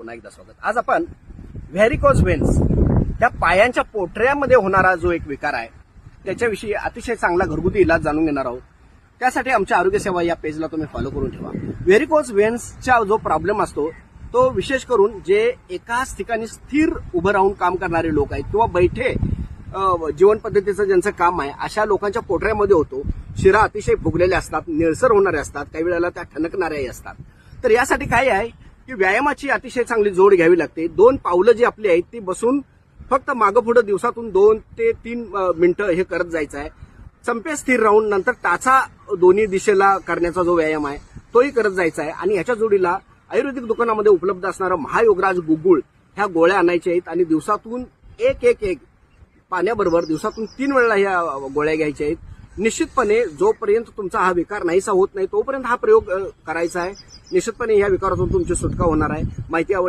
पुन्हा एकदा स्वागत. आज आपण व्हॅरिकॉज वेन्स त्या पायांच्या पोटऱ्यामध्ये होणारा जो एक विकार आहे त्याच्याविषयी अतिशय चांगला घरगुती इलाज जाणून घेणार आहोत. त्यासाठी आमच्या आरोग्य सेवा या पेजला तुम्ही फॉलो करून ठेवा. व्हेरिकॉज वेन्सचा जो प्रॉब्लेम असतो तो विशेष करून जे एकाच ठिकाणी स्थिर उभं राहून काम करणारे लोक आहेत किंवा बैठे जीवन पद्धतीचं ज्यांचं काम आहे अशा लोकांच्या पोटऱ्यामध्ये होतो. शिरा अतिशय फुगलेल्या असतात निळसर होणारे असतात काही वेळेला त्या ठणकणाऱ्याही असतात. तर यासाठी काय आहे की व्यायामाची अतिशय चांगली जोड घ्यावी लागते. दोन पावलं जी आपली आहेत ती बसून फक्त मागं पुढं दिवसातून दोन ते तीन मिनिटं हे करत जायचं आहे चंपे स्थिर राहून नंतर टाचा दोन्ही दिशेला करण्याचा जो व्यायाम आहे तोही करत जायचा आहे आणि ह्याच्या जोडीला आयुर्वेदिक दुकानामध्ये उपलब्ध असणारं महायोगराज गुगुळ ह्या गोळ्या आणायच्या आहेत आणि दिवसातून एक एक एक पाण्याबरोबर दिवसातून तीन वेळेला ह्या गोळ्या घ्यायच्या आहेत. निश्चितपणे जोपर्यंत तुमचा हा विकार नाहीसा होत नाही तोपर्यंत हा प्रयोग करायचा आहे. निश्चितपणे या विकारातून तुमची सुटका होणार आहे. माहिती आवड